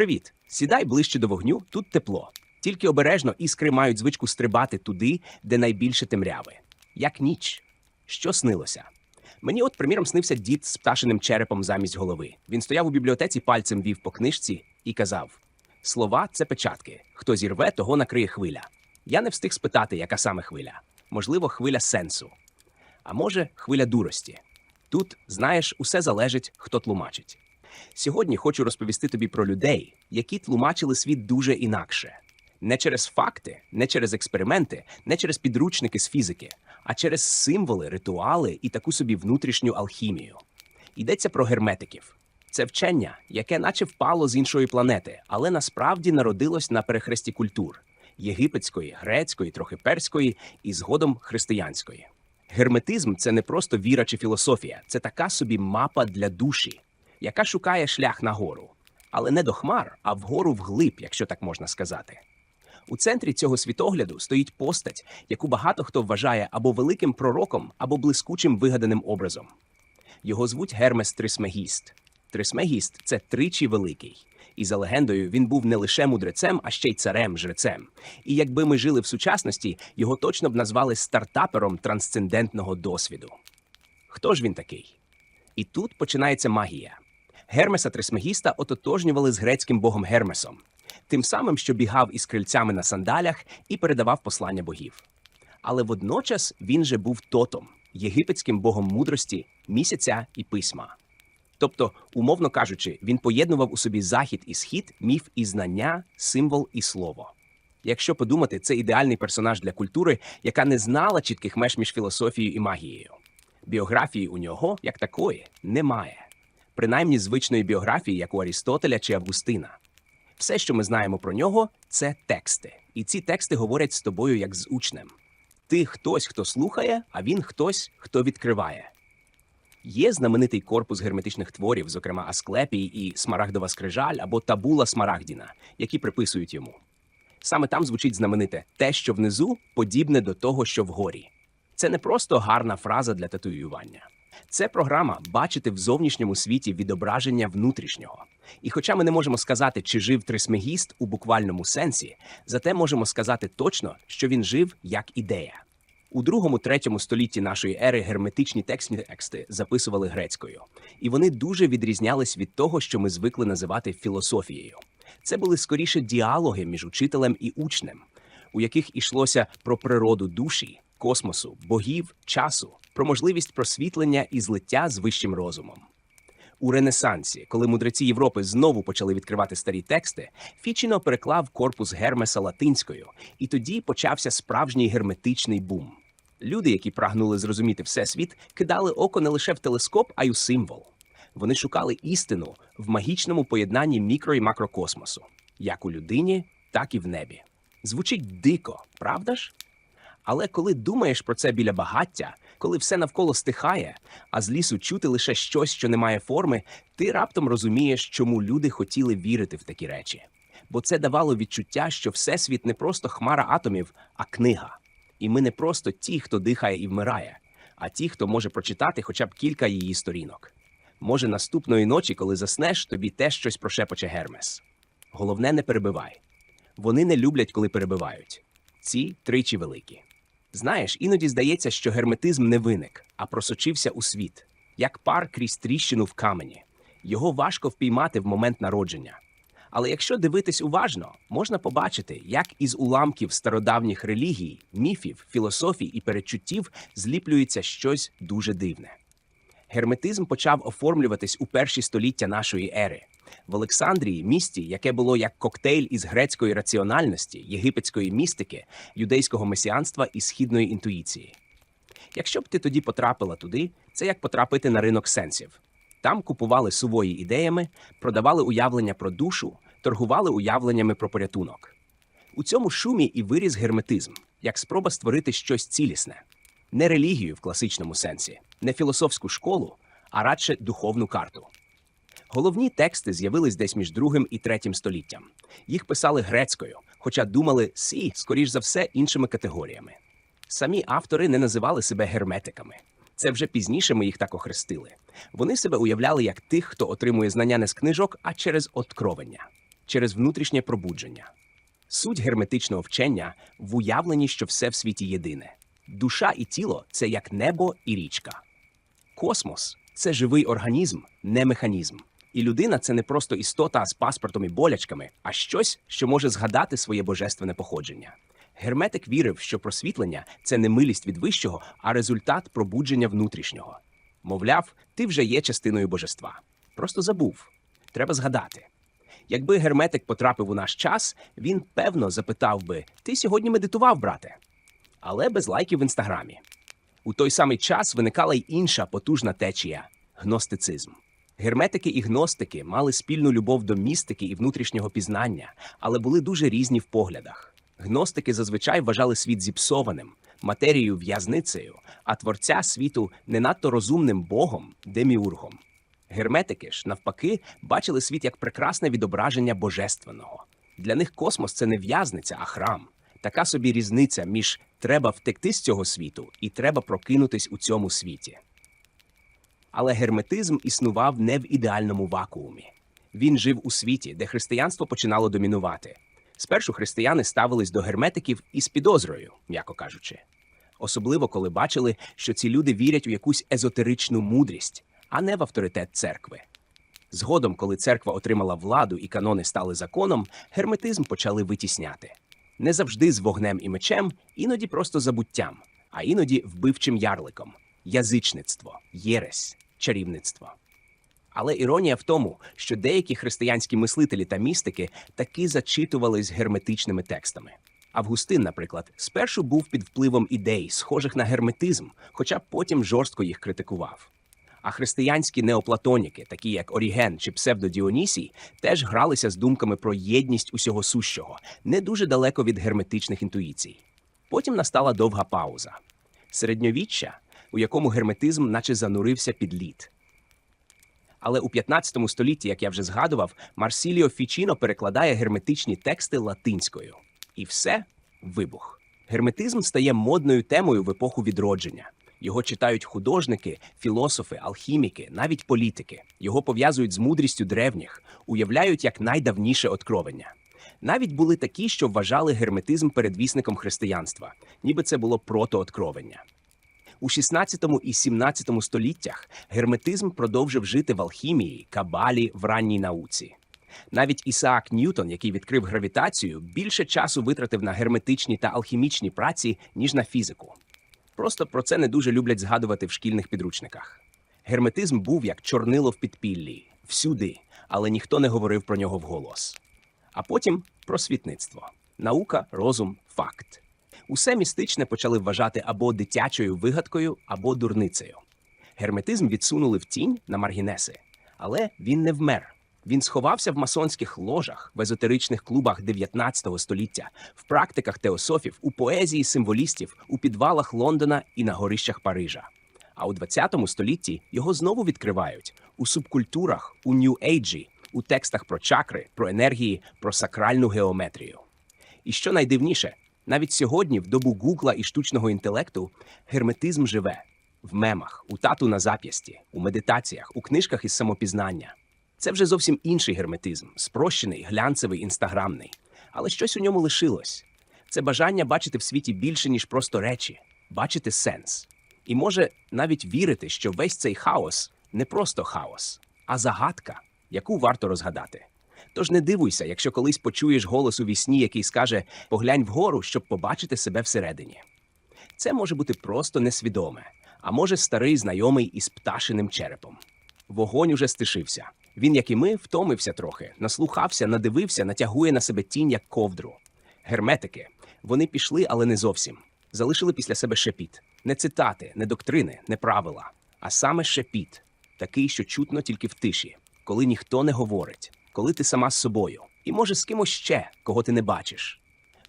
Привіт! Сідай ближче до вогню, тут тепло. Тільки обережно іскри мають звичку стрибати туди, де найбільше темряви. Як ніч. Що снилося? Мені, от, приміром, снився дід з пташиним черепом замість голови. Він стояв у бібліотеці, пальцем вів по книжці і казав: Слова це печатки. Хто зірве, того накриє хвиля. Я не встиг спитати, яка саме хвиля. Можливо, хвиля сенсу. А може, хвиля дурості. Тут, знаєш, усе залежить, хто тлумачить. Сьогодні хочу розповісти тобі про людей, які тлумачили світ дуже інакше. Не через факти, не через експерименти, не через підручники з фізики, а через символи, ритуали і таку собі внутрішню алхімію. Йдеться про герметиків. Це вчення, яке наче впало з іншої планети, але насправді народилось на перехресті культур єгипетської, грецької, трохи перської і згодом християнської. Герметизм це не просто віра чи філософія, це така собі мапа для душі, яка шукає шлях нагору, але не до хмар, а вгору вглиб, якщо так можна сказати. У центрі цього світогляду стоїть постать, яку багато хто вважає або великим пророком, або блискучим вигаданим образом. Його звуть Гермес Трисмегіст. Трисмегіст це тричі великий. І за легендою він був не лише мудрецем, а ще й царем жрецем. І якби ми жили в сучасності, його точно б назвали стартапером трансцендентного досвіду. Хто ж він такий? І тут починається магія. Гермеса Трисмегіста ототожнювали з грецьким богом Гермесом, тим самим, що бігав із крильцями на сандалях і передавав послання богів. Але водночас він же був тотом, єгипетським богом мудрості, місяця і письма. Тобто, умовно кажучи, він поєднував у собі захід і схід, міф і знання, символ і слово. Якщо подумати, це ідеальний персонаж для культури, яка не знала чітких меж між філософією і магією. Біографії у нього, як такої, немає. Принаймні звичної біографії, як у Арістотеля чи Августина. Все, що ми знаємо про нього, це тексти. І ці тексти говорять з тобою як з учнем. Ти хтось, хто слухає, а він хтось, хто відкриває. Є знаменитий корпус герметичних творів, зокрема Асклепій і Смарагдова скрижаль або Табула Смарагдіна, які приписують йому. Саме там звучить знамените те, що внизу, подібне до того, що вгорі. Це не просто гарна фраза для татуювання. Це програма бачити в зовнішньому світі відображення внутрішнього. І хоча ми не можемо сказати, чи жив трисмегіст у буквальному сенсі, зате можемо сказати точно, що він жив як ідея. У другому-третьому столітті нашої ери герметичні тексти записували грецькою, і вони дуже відрізнялись від того, що ми звикли називати філософією. Це були скоріше діалоги між учителем і учнем, у яких ішлося про природу душі, космосу, богів, часу, про можливість просвітлення і злиття з вищим розумом. У Ренесансі, коли мудреці Європи знову почали відкривати старі тексти, Фічіно переклав корпус Гермеса латинською, і тоді почався справжній герметичний бум. Люди, які прагнули зрозуміти всесвіт, кидали око не лише в телескоп, а й у символ. Вони шукали істину в магічному поєднанні мікро і макрокосмосу, як у людині, так і в небі. Звучить дико, правда ж? Але коли думаєш про це біля багаття, коли все навколо стихає, а з лісу чути лише щось, що не має форми, ти раптом розумієш, чому люди хотіли вірити в такі речі. Бо це давало відчуття, що всесвіт не просто хмара атомів, а книга. І ми не просто ті, хто дихає і вмирає, а ті, хто може прочитати хоча б кілька її сторінок. Може, наступної ночі, коли заснеш, тобі теж щось прошепоче Гермес. Головне, не перебивай. Вони не люблять, коли перебивають. Ці тричі великі. Знаєш, іноді здається, що герметизм не виник, а просочився у світ, як пар крізь тріщину в камені. Його важко впіймати в момент народження. Але якщо дивитись уважно, можна побачити, як із уламків стародавніх релігій, міфів, філософій і передчуттів зліплюється щось дуже дивне. Герметизм почав оформлюватись у перші століття нашої ери. В Олександрії, місті, яке було як коктейль із грецької раціональності, єгипетської містики, юдейського месіанства і східної інтуїції. Якщо б ти тоді потрапила туди, це як потрапити на ринок сенсів. Там купували сувої ідеями, продавали уявлення про душу, торгували уявленнями про порятунок. У цьому шумі і виріс герметизм, як спроба створити щось цілісне, не релігію в класичному сенсі, не філософську школу, а радше духовну карту. Головні тексти з'явились десь між другим і третім століттям. Їх писали грецькою, хоча думали сі, скоріш за все, іншими категоріями. Самі автори не називали себе герметиками. Це вже пізніше ми їх так охрестили. Вони себе уявляли як тих, хто отримує знання не з книжок, а через откровення. через внутрішнє пробудження. Суть герметичного вчення в уявленні, що все в світі єдине. Душа і тіло це як небо і річка. Космос це живий організм, не механізм. І людина це не просто істота з паспортом і болячками, а щось, що може згадати своє божественне походження. Герметик вірив, що просвітлення це не милість від вищого, а результат пробудження внутрішнього. Мовляв, ти вже є частиною божества. Просто забув. Треба згадати. Якби герметик потрапив у наш час, він певно запитав би: Ти сьогодні медитував, брате? Але без лайків в інстаграмі. У той самий час виникала й інша потужна течія гностицизм. Герметики і гностики мали спільну любов до містики і внутрішнього пізнання, але були дуже різні в поглядах. Гностики зазвичай вважали світ зіпсованим, матерією в'язницею, а творця світу не надто розумним богом, деміургом. Герметики ж, навпаки, бачили світ як прекрасне відображення божественного. Для них космос це не в'язниця, а храм. Така собі різниця між треба втекти з цього світу і треба прокинутись у цьому світі. Але герметизм існував не в ідеальному вакуумі. Він жив у світі, де християнство починало домінувати. Спершу християни ставились до герметиків із підозрою, м'яко кажучи. Особливо коли бачили, що ці люди вірять у якусь езотеричну мудрість, а не в авторитет церкви. Згодом, коли церква отримала владу і канони стали законом, герметизм почали витісняти. Не завжди з вогнем і мечем, іноді просто забуттям, а іноді вбивчим ярликом язичництво, єресь, чарівництво. Але іронія в тому, що деякі християнські мислителі та містики таки зачитувались герметичними текстами. Августин, наприклад, спершу був під впливом ідей, схожих на герметизм, хоча потім жорстко їх критикував. А християнські неоплатоніки, такі як Оріген чи Псевдодіонісій, теж гралися з думками про єдність усього сущого, не дуже далеко від герметичних інтуїцій. Потім настала довга пауза середньовіччя, у якому герметизм наче занурився під лід. Але у 15 столітті, як я вже згадував, Марсіліо Фічіно перекладає герметичні тексти латинською. І все вибух. Герметизм стає модною темою в епоху відродження. Його читають художники, філософи, алхіміки, навіть політики. Його пов'язують з мудрістю древніх, уявляють як найдавніше откровення. Навіть були такі, що вважали герметизм передвісником християнства, ніби це було протооткровення. У 16 і 17 століттях герметизм продовжив жити в алхімії, кабалі, в ранній науці. Навіть Ісаак Ньютон, який відкрив гравітацію, більше часу витратив на герметичні та алхімічні праці, ніж на фізику. Просто про це не дуже люблять згадувати в шкільних підручниках. Герметизм був як чорнило в підпіллі, всюди, але ніхто не говорив про нього вголос. А потім просвітництво наука, розум, факт. Усе містичне почали вважати або дитячою вигадкою, або дурницею. Герметизм відсунули в тінь на маргінеси, але він не вмер. Він сховався в масонських ложах, в езотеричних клубах 19 століття, в практиках теософів, у поезії символістів, у підвалах Лондона і на горищах Парижа. А у 20 столітті його знову відкривають у субкультурах, у нью-ейджі, у текстах про чакри, про енергії, про сакральну геометрію. І що найдивніше, навіть сьогодні, в добу гугла і штучного інтелекту, герметизм живе в мемах, у тату на зап'ясті, у медитаціях, у книжках із самопізнання. Це вже зовсім інший герметизм, спрощений, глянцевий, інстаграмний. Але щось у ньому лишилось. Це бажання бачити в світі більше, ніж просто речі, бачити сенс. І може навіть вірити, що весь цей хаос не просто хаос, а загадка, яку варто розгадати. Тож не дивуйся, якщо колись почуєш голос у вісні, який скаже поглянь вгору, щоб побачити себе всередині. Це може бути просто несвідоме, а може старий знайомий із пташиним черепом. Вогонь уже стишився. Він, як і ми, втомився трохи, наслухався, надивився, натягує на себе тінь як ковдру. Герметики вони пішли, але не зовсім. Залишили після себе шепіт. Не цитати, не доктрини, не правила, а саме шепіт, такий, що чутно тільки в тиші, коли ніхто не говорить, коли ти сама з собою, і може з кимось ще, кого ти не бачиш.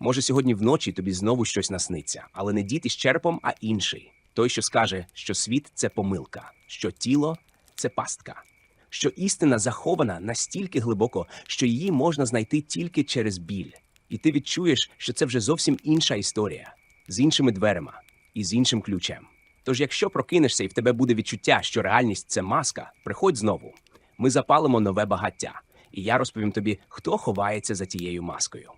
Може, сьогодні вночі тобі знову щось насниться, але не дід із черепом, а інший той, що скаже, що світ це помилка, що тіло це пастка, що істина захована настільки глибоко, що її можна знайти тільки через біль. І ти відчуєш, що це вже зовсім інша історія з іншими дверима і з іншим ключем. Тож, якщо прокинешся і в тебе буде відчуття, що реальність це маска, приходь знову. Ми запалимо нове багаття, і я розповім тобі, хто ховається за тією маскою.